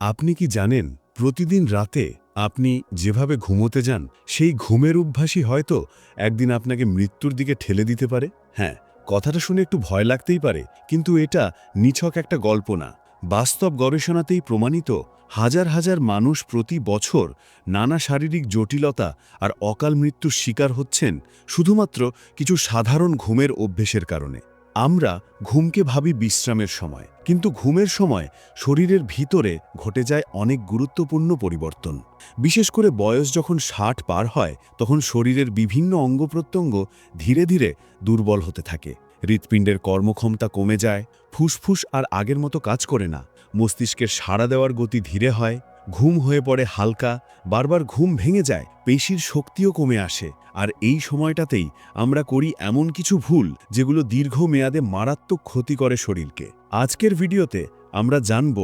আপনি কি জানেন, প্রতিদিন রাতে আপনি যেভাবে ঘুমোতে যান, সেই ঘুমের অভ্যাসই হয়তো একদিন আপনাকে মৃত্যুর দিকে ঠেলে দিতে পারে? হ্যাঁ কথাটা শুনে একটু ভয় লাগতেই পারে, কিন্তু এটা নিছক একটা গল্প না। বাস্তব গবেষণাতেই প্রমাণিত হাজার হাজার মানুষ প্রতি বছর নানা শারীরিক জটিলতা আর অকাল মৃত্যুর শিকার হচ্ছেন শুধুমাত্র কিছু সাধারণ ঘুমের অভ্যেসের কারণে। আমরা ঘুমকে ভাবি বিশ্রামের সময়, কিন্তু ঘুমের সময় শরীরের ভিতরে ঘটে যায় অনেক গুরুত্বপূর্ণ পরিবর্তন। বিশেষ করে বয়স যখন ষাট পার হয়, তখন শরীরের বিভিন্ন অঙ্গ প্রত্যঙ্গ ধীরে ধীরে দুর্বল হতে থাকে। হৃৎপিণ্ডের কর্মক্ষমতা কমে যায়, ফুসফুস আর আগের মতো কাজ করে না। মস্তিষ্কের সাড়া দেওয়ার গতি ধীরে হয়, ঘুম হয়ে পড়ে হালকা, বারবার ঘুম ভেঙে যায়, পেশির শক্তিও কমে আসে। আর এই সময়টাতেই আমরা করি এমন কিছু ভুল যেগুলো দীর্ঘমেয়াদে মারাত্মক ক্ষতি করে শরীরকে। আজকের ভিডিওতে আমরা জানব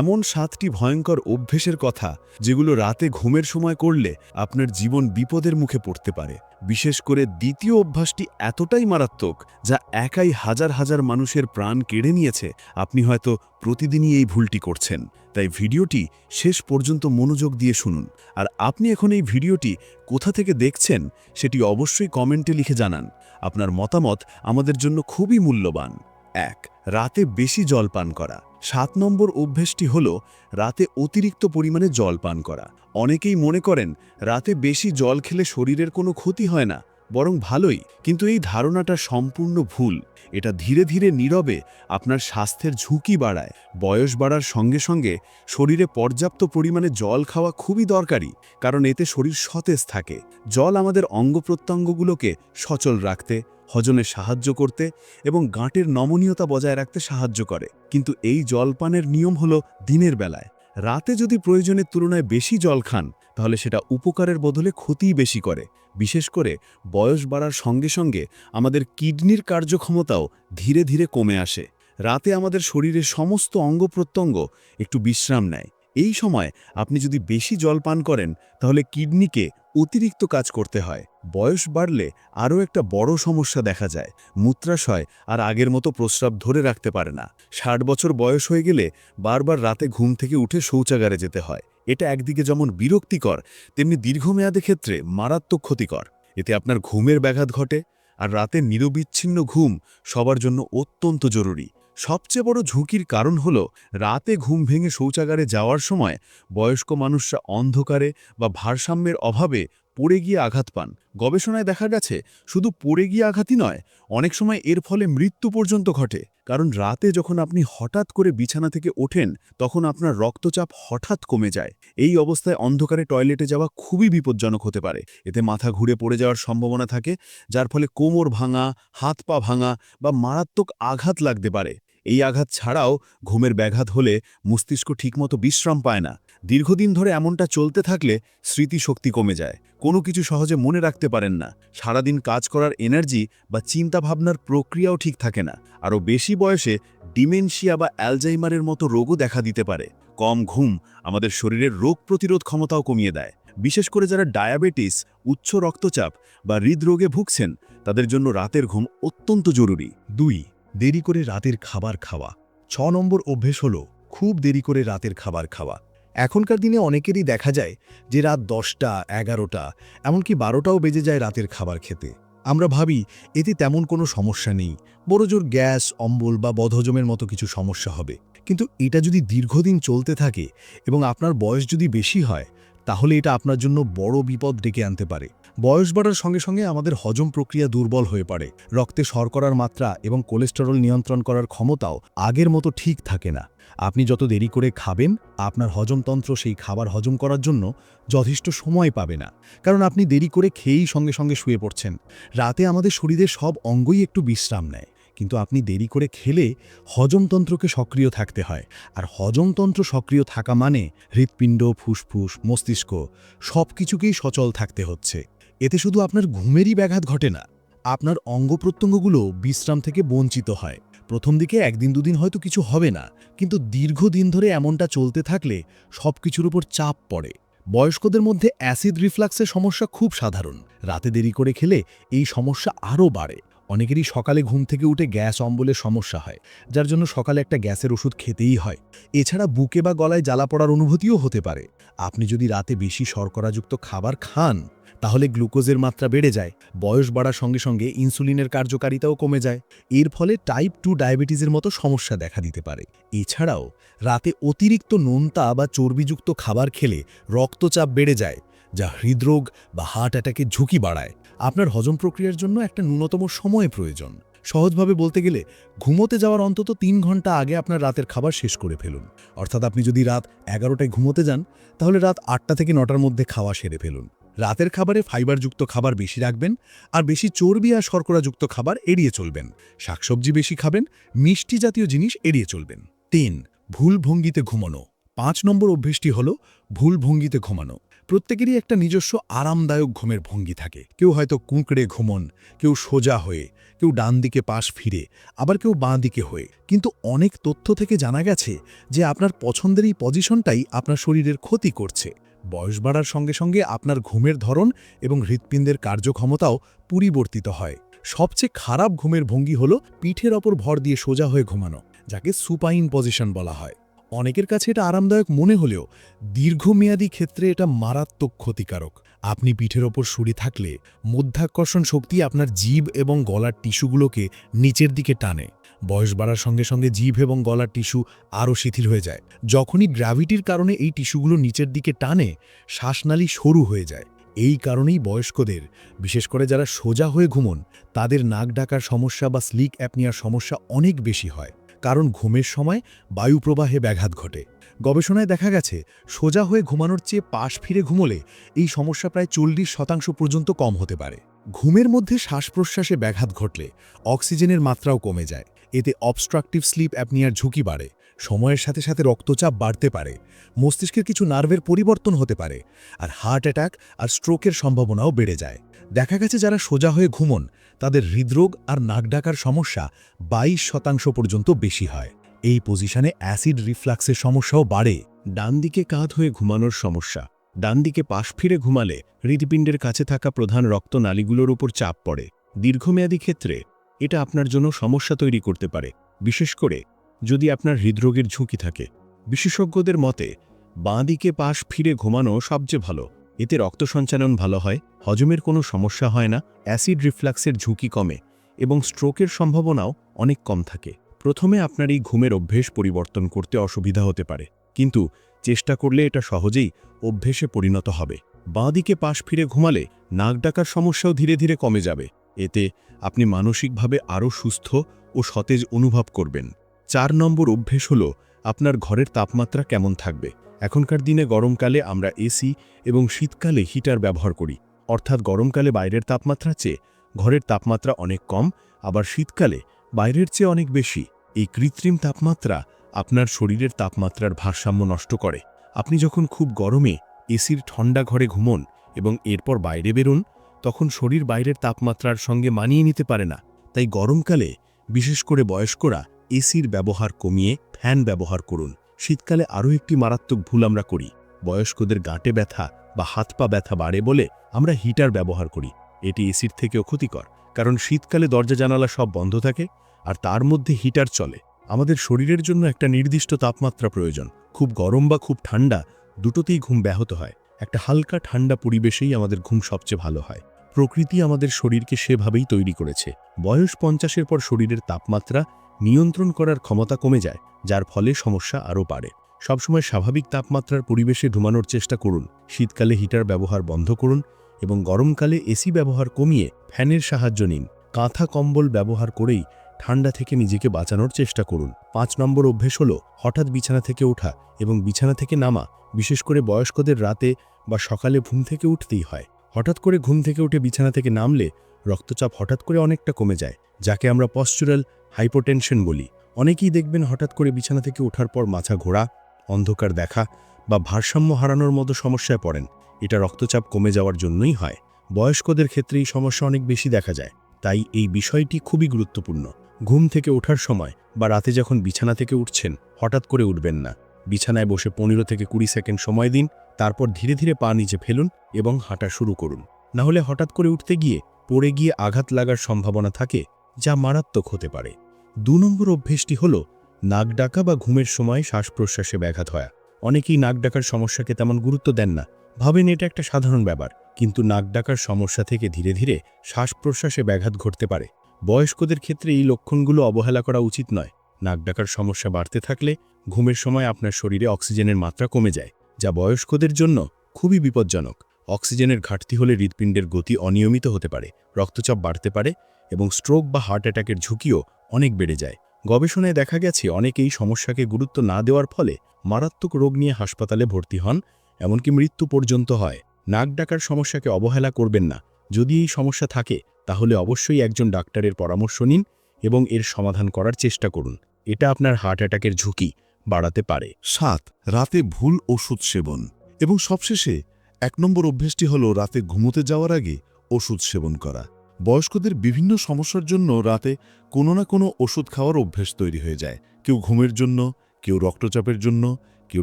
এমন সাতটি ভয়ঙ্কর অভ্যেসের কথা যেগুলো রাতে ঘুমের সময় করলে আপনার জীবন বিপদের মুখে পড়তে পারে। বিশেষ করে দ্বিতীয় অভ্যাসটি এতটাই মারাত্মক যা একাই হাজার হাজার মানুষের প্রাণ কেড়ে নিয়েছে, আপনি হয়তো প্রতিদিনই এই ভুলটি করছেন। তাই ভিডিওটি শেষ পর্যন্ত মনোযোগ দিয়ে শুনুন। আর আপনি এখন এই ভিডিওটি কোথা থেকে দেখছেন সেটি অবশ্যই কমেন্টে লিখে জানান। আপনার মতামত আমাদের জন্য খুবই মূল্যবান। এক, রাতে বেশি জল পান করা। সাত নম্বর অভ্যেসটি হল, রাতে অতিরিক্ত পরিমাণে জল পান করা। অনেকেই মনে করেন, রাতে বেশি জল খেলে শরীরের কোনো ক্ষতি হয় না, বরং ভালোই। কিন্তু এই ধারণাটা সম্পূর্ণ ভুল। এটা ধীরে ধীরে নীরবে আপনার স্বাস্থ্যের ঝুঁকি বাড়ায়। বয়স বাড়ার সঙ্গে সঙ্গে শরীরে পর্যাপ্ত পরিমাণে জল খাওয়া খুবই দরকারি, কারণ এতে শরীর সতেজ থাকে। জল আমাদের অঙ্গ প্রত্যঙ্গগুলোকে সচল রাখতে হজমে সাহায্য করতে এবং গাঁটের নমনীয়তা বজায় রাখতে সাহায্য করে। কিন্তু এই জলপানের নিয়ম হলো দিনের বেলায়। রাতে যদি প্রয়োজনের তুলনায় বেশি জল খান, তাহলে সেটা উপকারের বদলে ক্ষতিই বেশি করে। বিশেষ করে বয়স বাড়ার সঙ্গে সঙ্গে আমাদের কিডনির কার্যক্ষমতাও ধীরে ধীরে কমে আসে। রাতে আমাদের শরীরের সমস্ত অঙ্গ প্রত্যঙ্গ একটু বিশ্রাম নেয়। এই সময় আপনি যদি বেশি জল পান করেন, তাহলে কিডনিকে অতিরিক্ত কাজ করতে হয়। বয়স বাড়লে আরও একটা বড় সমস্যা দেখা যায়। মূত্রাশয় আর আগের মতো প্রস্রাব ধরে রাখতে পারে না। ষাট বছর বয়স হয়ে গেলে বারবার রাতে ঘুম থেকে উঠে শৌচাগারে যেতে হয়। এটা একদিকে যেমন বিরক্তিকর, তেমনি দীর্ঘমেয়াদে ক্ষেত্রে মারাত্মক ক্ষতিকর। এতে আপনার ঘুমের ব্যাঘাত ঘটে আর রাতে নিরবিচ্ছিন্ন ঘুম সবার জন্য অত্যন্ত জরুরি। সবচেয়ে বড় ঝুঁকির কারণ হল রাতে ঘুম ভেঙে শৌচাগারে যাওয়ার সময় বয়স্ক মানুষরা অন্ধকারে বা ভারসাম্যের অভাবে পড়ে গিয়ে আঘাত পান। গবেষণায় দেখা গেছে, শুধু পড়ে গিয়ে আঘাতই নয়, অনেক সময় এর ফলে মৃত্যু পর্যন্ত ঘটে। কারণ রাতে যখন আপনি হঠাৎ করে বিছানা থেকে ওঠেন, তখন আপনার রক্তচাপ হঠাৎ কমে যায়। এই অবস্থায় অন্ধকারে টয়লেটে যাওয়া খুবই বিপজ্জনক হতে পারে। এতে মাথা ঘুরে পড়ে যাওয়ার সম্ভাবনা থাকে, যার ফলে কোমর ভাঙা, হাত পা ভাঙা বা মারাত্মক আঘাত লাগতে পারে। এই আঘাত ছাড়াও ঘুমের ব্যাঘাত হলে মস্তিষ্ক ঠিকমতো বিশ্রাম পায় না। দীর্ঘদিন ধরে এমনটা চলতে থাকলে স্মৃতিশক্তি কমে যায়। কোনো কিছু সহজে মনে রাখতে পারেন না। সারাদিন কাজ করার এনার্জি বা চিন্তাভাবনার প্রক্রিয়াও ঠিক থাকে না। আরও বেশি বয়সে ডিমেনশিয়া বা অ্যালজাইমারের মতো রোগও দেখা দিতে পারে। কম ঘুম আমাদের শরীরের রোগ প্রতিরোধ ক্ষমতাও কমিয়ে দেয়। বিশেষ করে যারা ডায়াবেটিস, উচ্চ রক্তচাপ বা হৃদরোগে ভুগছেন, তাদের জন্য রাতের ঘুম অত্যন্ত জরুরি। দুই দেরি করে রাতের খাবার খাওয়া। ছ নম্বর অভ্যেস হল, খুব দেরি করে রাতের খাবার খাওয়া। এখনকার দিনে অনেকেরই দেখা যায় যে রাত দশটা, এগারোটা, এমনকি বারোটাও বেজে যায় রাতের খাবার খেতে। আমরা ভাবি, এতে তেমন কোনো সমস্যা নেই বড়জোর গ্যাস, অম্বল বা বদহজমের মতো কিছু সমস্যা হবে। কিন্তু এটা যদি দীর্ঘদিন চলতে থাকে এবং আপনার বয়স যদি বেশি হয়, তাহলে এটা আপনার জন্য বড় বিপদ ডেকে আনতে পারে। বয়স বাড়ার সঙ্গে সঙ্গে আমাদের হজম প্রক্রিয়া দুর্বল হয়ে পড়ে। রক্তে শর্করার মাত্রা এবং কোলেস্টেরল নিয়ন্ত্রণ করার ক্ষমতাও আগের মতো ঠিক থাকে না। আপনি যত দেরি করে খাবেন, আপনার হজমতন্ত্র সেই খাবার হজম করার জন্য যথেষ্ট সময় পাবে না। কারণ আপনি দেরি করে খেয়েই সঙ্গে সঙ্গে শুয়ে পড়ছেন। রাতে আমাদের শরীরের সব অঙ্গই একটু বিশ্রাম নেয়। কিন্তু আপনি দেরি করে খেলে হজমতন্ত্রকে সক্রিয় থাকতে হয়। আর হজমতন্ত্র সক্রিয় থাকা মানে হৃৎপিণ্ড, ফুসফুস, মস্তিষ্ক সব কিছুকেই সচল থাকতে হচ্ছে। এতে শুধু আপনার ঘুমেরই ব্যাঘাত ঘটে না, আপনার অঙ্গ প্রত্যঙ্গগুলো বিশ্রাম থেকে বঞ্চিত হয়। প্রথম দিকে একদিন দুদিন হয়তো কিছু হবে না, কিন্তু দীর্ঘদিন ধরে এমনটা চলতে থাকলে সব কিছুর উপর চাপ পড়ে। বয়স্কদের মধ্যে অ্যাসিড রিফ্লাক্সের সমস্যা খুব সাধারণ, রাতে দেরি করে খেলে এই সমস্যা আরও বাড়ে। অনেকেরই সকালে ঘুম থেকে উঠে গ্যাস অম্বলের সমস্যা হয়, যার জন্য সকালে একটা গ্যাসের ওষুধ খেতেই হয়। এছাড়া বুকে বা গলায় জ্বালা পড়ার অনুভূতিও হতে পারে। আপনি যদি রাতে বেশি শর্করাযুক্ত খাবার খান তাহলে গ্লুকোজের মাত্রা বেড়ে যায়, বয়স বাড়ার সঙ্গে সঙ্গে ইনসুলিনের কার্যকারিতাও কমে যায়। এর ফলে টাইপ টু ডায়াবেটিসের মতো সমস্যা দেখা দিতে পারে। এছাড়াও, রাতে অতিরিক্ত নোনতা বা চর্বিযুক্ত খাবার খেলে রক্তচাপ বেড়ে যায়, যা হৃদরোগ বা হার্ট অ্যাটাকের ঝুঁকি বাড়ায়। আপনার হজম প্রক্রিয়ার জন্য একটা ন্যূনতম সময় প্রয়োজন। সহজভাবে বলতে গেলে, ঘুমোতে যাওয়ার অন্তত তিন ঘণ্টা আগে আপনার রাতের খাবার শেষ করে ফেলুন। অর্থাৎ আপনি যদি রাত এগারোটায় ঘুমোতে যান, তাহলে রাত আটটা থেকে নটার মধ্যে খাওয়া সেরে ফেলুন। রাতের খাবারে ফাইবারযুক্ত খাবার বেশি রাখবেন আর বেশি চর্বি আর শর্করাযুক্ত খাবার এড়িয়ে চলবেন। শাকসবজি বেশি খাবেন, মিষ্টি জাতীয় জিনিস এড়িয়ে চলবেন। তিন, ভুল ভঙ্গিতে ঘুমানো। পাঁচ নম্বর অভ্যেসটি হল ভুল ভঙ্গিতে ঘুমানো। প্রত্যেকেরই একটা নিজস্ব আরামদায়ক ঘুমের ভঙ্গি থাকে। কেউ হয়তো কুঁকড়ে ঘুমন, কেউ সোজা হয়ে, কেউ ডান দিকে পাশ ফিরে, আবার কেউ বাঁ দিকে হয়ে। কিন্তু অনেক তথ্য থেকে জানা গেছে যে আপনার পছন্দের এই পজিশনটাই আপনার শরীরের ক্ষতি করছে। বয়স বাড়ার সঙ্গে সঙ্গে আপনার ঘুমের ধরন এবং হৃৎপিণ্ডের কার্যক্ষমতাও পরিবর্তিত হয়। সবচেয়ে খারাপ ঘুমের ভঙ্গি হল পিঠের ওপর ভর দিয়ে সোজা হয়ে ঘুমানো, যাকে সুপাইন পজিশন বলা হয়। অনেকের কাছে এটা আরামদায়ক মনে হলেও দীর্ঘমেয়াদী ক্ষেত্রে এটা মারাত্মক ক্ষতিকারক। আপনি পিঠের ওপর শুড়ে থাকলে মধ্যাকর্ষণ শক্তি আপনার জীব এবং গলার টিস্যুগুলোকে নিচের দিকে টানে। বয়স বাড়ার সঙ্গে সঙ্গে জিভ এবং গলার টিস্যু আরও শিথিল হয়ে যায়। যখনই গ্র্যাভিটির কারণে এই টিস্যুগুলো নিচের দিকে টানে, শ্বাসনালী সরু হয়ে যায়। এই কারণেই বয়স্কদের, বিশেষ করে যারা সোজা হয়ে ঘুমন, তাদের নাক ডাকার সমস্যা বা স্লিক অ্যাপনিয়ার সমস্যা অনেক বেশি হয়। কারণ ঘুমের সময় বায়ুপ্রবাহে ব্যাঘাত ঘটে। গবেষণায় দেখা গেছে, সোজা হয়ে ঘুমানোর চেয়ে পাশ ফিরে ঘুমোলে এই সমস্যা প্রায় চল্লিশ শতাংশ পর্যন্ত কম হতে পারে। ঘুমের মধ্যে শ্বাস প্রশ্বাসে ব্যাঘাত ঘটলে অক্সিজেনের মাত্রাও কমে যায়। এতে অবস্ট্রাকটিভ স্লিপ অ্যাপনিয়ার ঝুঁকি বাড়ে, সময়ের সাথে সাথে রক্তচাপ বাড়তে পারে, মস্তিষ্কের কিছু নার্ভের পরিবর্তন হতে পারে, আর হার্ট অ্যাটাক আর স্ট্রোকের সম্ভাবনাও বেড়ে যায়। দেখা গেছে যারা সোজা হয়ে ঘুমন, তাদের হৃদরোগ আর নাক ডাকার সমস্যা বাইশ শতাংশ পর্যন্ত বেশি হয়। এই পজিশনে অ্যাসিড রিফ্লাক্সের সমস্যাও বাড়ে। ডান দিকে কাঁধ হয়ে ঘুমানোর সমস্যা। ডান দিকে পাশ ফিরে ঘুমালে হৃদপিণ্ডের কাছে থাকা প্রধান রক্তনালীগুলোর উপর চাপ পড়ে। দীর্ঘমেয়াদী ক্ষেত্রে এটা আপনার জন্য সমস্যা তৈরি করতে পারে। বিশেষ করে যদি আপনার হৃদরোগের ঝুঁকি থাকে। বিশেষজ্ঞদের মতে, বাঁ দিকে পাশ ফিরে ঘুমানো সবচেয়ে ভালো। এতে রক্ত সঞ্চালন ভালো হয়, হজমের কোনো সমস্যা হয় না, অ্যাসিড রিফ্লাক্সের ঝুঁকি কমে এবং স্ট্রোকের সম্ভাবনাও অনেক কম থাকে। প্রথমে আপনার এই ঘুমের অভ্যেস পরিবর্তন করতে অসুবিধা হতে পারে। কিন্তু চেষ্টা করলে এটা সহজেই অভ্যেসে পরিণত হবে। বাঁ দিকে পাশ ফিরে ঘুমালে নাক ডাকার সমস্যাও ধীরে ধীরে কমে যাবে। এতে আপনি মানসিকভাবে আরও সুস্থ ও সতেজ অনুভব করবেন। চার নম্বর অভ্যেস হল আপনার ঘরের তাপমাত্রা কেমন থাকবে। এখনকার দিনে গরমকালে আমরা এসি এবং শীতকালে হিটার ব্যবহার করি। অর্থাৎ গরমকালে বাইরের তাপমাত্রা চেয়ে ঘরের তাপমাত্রা অনেক কম, আবার শীতকালে বাইরের চেয়ে অনেক বেশি। এই কৃত্রিম তাপমাত্রা আপনার শরীরের তাপমাত্রার ভারসাম্য নষ্ট করে। আপনি যখন খুব গরমে এসির ঠান্ডা ঘরে ঘুমন এবং এরপর বাইরে বেরোন তখন শরীর বাইরের তাপমাত্রার সঙ্গে মানিয়ে নিতে পারে না। তাই গরমকালে, বিশেষ করে বয়স্করা এসির ব্যবহার কমিয়ে ফ্যান ব্যবহার করুন। শীতকালে আরও একটি মারাত্মক ভুল আমরা করি। বয়স্কদের গাঁটে ব্যথা বা হাত পা ব্যথা বাড়ে বলে আমরা হিটার ব্যবহার করি। এটি এসির থেকেও ক্ষতিকর, কারণ শীতকালে দরজা জানালা সব বন্ধ থাকে আর তার মধ্যে হিটার চলে। আমাদের শরীরের জন্য একটা নির্দিষ্ট তাপমাত্রা প্রয়োজন। খুব গরম বা খুব ঠান্ডা দুটোতেই ঘুম ব্যাহত হয়। একটা হালকা ঠান্ডা পরিবেশেই আমাদের ঘুম সবচেয়ে ভালো হয়। প্রকৃতি আমাদের শরীরকে সেভাবেই তৈরি করেছে। বয়স পঞ্চাশের পর শরীরের তাপমাত্রা নিয়ন্ত্রণ করার ক্ষমতা কমে যায়, যার ফলে সমস্যা আরও বাড়ে। সবসময় স্বাভাবিক তাপমাত্রার পরিবেশে ঘুমানোর চেষ্টা করুন, শীতকালে হিটার ব্যবহার বন্ধ করুন এবং গরমকালে এসি ব্যবহার কমিয়ে ফ্যানের সাহায্য নিন। কাঁথা কম্বল ব্যবহার করেই ঠান্ডা থেকে নিজেকে বাঁচানোর চেষ্টা করুন। পাঁচ নম্বর অভ্যেস হল হঠাৎ বিছানা থেকে ওঠা এবং বিছানা থেকে নামা, বিশেষ করে বয়স্কদের রাতে বা সকালে ঘুম থেকে উঠতেই হয়। হঠাৎ করে ঘুম থেকে উঠে বিছানা থেকে নামলে রক্তচাপ হঠাৎ করে অনেকটা কমে যায়, যাকে আমরা পশ্চুরাল হাইপোটেনশন বলি। অনেকেই দেখবেন হঠাৎ করে বিছানা থেকে ওঠার পর মাথা ঘোরা, অন্ধকার দেখা বা ভারসাম্য হারানোর মতো সমস্যায় পড়েন। এটা রক্তচাপ কমে যাওয়ার জন্যই হয়। বয়স্কদের ক্ষেত্রে এই সমস্যা অনেক বেশি দেখা যায়, তাই এই বিষয়টি খুবই গুরুত্বপূর্ণ। ঘুম থেকে ওঠার সময় বা রাতে যখন বিছানা থেকে উঠছেন, হঠাৎ করে উঠবেন না। বিছানায় বসে পনেরো থেকে কুড়ি সেকেন্ড সময় দিন তারপর ধীরে ধীরে পা নিচে ফেলুন এবং হাঁটা শুরু করুন। না হলে হঠাৎ করে উঠতে গিয়ে পড়ে গিয়ে আঘাত লাগার সম্ভাবনা থাকে, যা মারাত্মক হতে পারে। দু নম্বর অভ্যেসটি হল নাক ডাকা বা ঘুমের সময় শ্বাস প্রশ্বাসে ব্যাঘাত হয় অনেকেই নাক ডাকার সমস্যাকে তেমন গুরুত্ব দেন না। ভাবেন এটা একটা সাধারণ ব্যাপার, কিন্তু নাক ডাকার সমস্যা থেকে ধীরে ধীরে শ্বাস প্রশ্বাসে ব্যাঘাত ঘটতে পারে। বয়স্কদের ক্ষেত্রে এই লক্ষণগুলো অবহেলা করা উচিত নয়। নাক ডাকার সমস্যা বাড়তে থাকলে ঘুমের সময় আপনার শরীরে অক্সিজেনের মাত্রা কমে যায়। যা বয়স্কদের জন্য খুবই বিপজ্জনক। অক্সিজেনের ঘাটতি হলে হৃৎপিণ্ডের গতি অনিয়মিত হতে পারে, রক্তচাপ বাড়তে পারে এবং স্ট্রোক বা হার্ট অ্যাটাকের ঝুঁকিও অনেক বেড়ে যায়। গবেষণায় দেখা গেছে অনেকে এই সমস্যাকে গুরুত্ব না দেওয়ার ফলে মারাত্মক রোগ নিয়ে হাসপাতালে ভর্তি হন, এমনকি মৃত্যু পর্যন্ত হয়। নাক ডাকার সমস্যাকে অবহেলা করবেন না। যদি এই সমস্যা থাকে, তাহলে অবশ্যই একজন ডাক্তারের পরামর্শ নিন এবং এর সমাধান করার চেষ্টা করুন। এটা আপনার হার্ট অ্যাটাকের ঝুঁকি। বাড়াতে পারে। সাত, রাতে ভুল ওষুধ সেবন। এবং সবশেষে, এক নম্বর অভ্যেসটি হল রাতে ঘুমোতে যাওয়ার আগে ওষুধ সেবন করা। বয়স্কদের বিভিন্ন সমস্যার জন্য রাতে কোনো না কোনো ওষুধ খাওয়ার অভ্যেস তৈরি হয়ে যায়। কেউ ঘুমের জন্য, কেউ রক্তচাপের জন্য, কেউ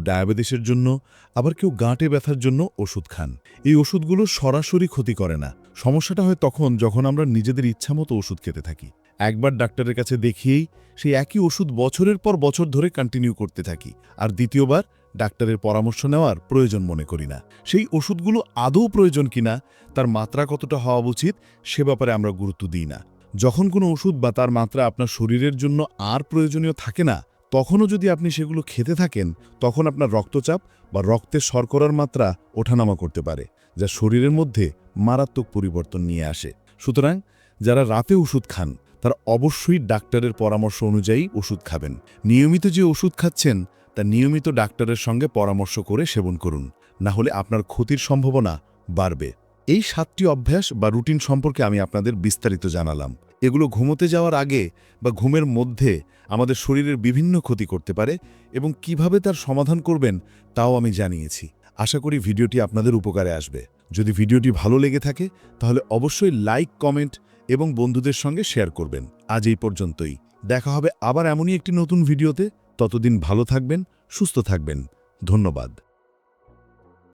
ডায়াবেটিসের জন্য, আবার কেউ গাঁটে ব্যথার জন্য ওষুধ খান। এই ওষুধগুলো সরাসরি ক্ষতি করে না। সমস্যাটা হয় তখন যখন আমরা নিজেদের ইচ্ছামতো ওষুধ খেতে থাকি। একবার ডাক্তারের কাছে দেখিয়েই সেই একই ওষুধ বছরের পর বছর ধরে কন্টিনিউ করতে থাকি। আর দ্বিতীয়বার ডাক্তারের পরামর্শ নেওয়ার প্রয়োজন মনে করি না। সেই ওষুধগুলো আদৌ প্রয়োজন কিনা, তার মাত্রা কতটা হওয়া উচিত, সে ব্যাপারে আমরা গুরুত্ব দিই না। যখন কোনো ওষুধ বা তার মাত্রা আপনার শরীরের জন্য আর প্রয়োজনীয় থাকে না তখনও যদি আপনি সেগুলো খেতে থাকেন, তখন আপনার রক্তচাপ বা রক্তের শর্করার মাত্রা ওঠানামা করতে পারে, যা শরীরের মধ্যে মারাত্মক পরিবর্তন নিয়ে আসে। সুতরাং যারা রাতে ওষুধ খান, তারা অবশ্যই ডাক্তারের পরামর্শ অনুযায়ী ওষুধ খাবেন। নিয়মিত যে ওষুধ খাচ্ছেন, তা নিয়মিত ডাক্তারের সঙ্গে পরামর্শ করে সেবন করুন, না হলে আপনার ক্ষতির সম্ভাবনা বাড়বে। এই সাতটি অভ্যাস বা রুটিন সম্পর্কে আমি আপনাদের বিস্তারিত জানালাম। এগুলো ঘুমোতে যাওয়ার আগে বা ঘুমের মধ্যে আমাদের শরীরের বিভিন্ন ক্ষতি করতে পারে এবং কীভাবে তার সমাধান করবেন তাও আমি জানিয়েছি। আশা করি ভিডিওটি আপনাদের উপকারে আসবে। যদি ভিডিওটি ভালো লেগে থাকে, তাহলে অবশ্যই লাইক, কমেন্ট এবং বন্ধুদের সঙ্গে শেয়ার করবেন। আজ এই পর্যন্তই। দেখা হবে আবার এমনই একটি নতুন ভিডিওতে। ততদিন ভালো থাকবেন, সুস্থ থাকবেন। ধন্যবাদ।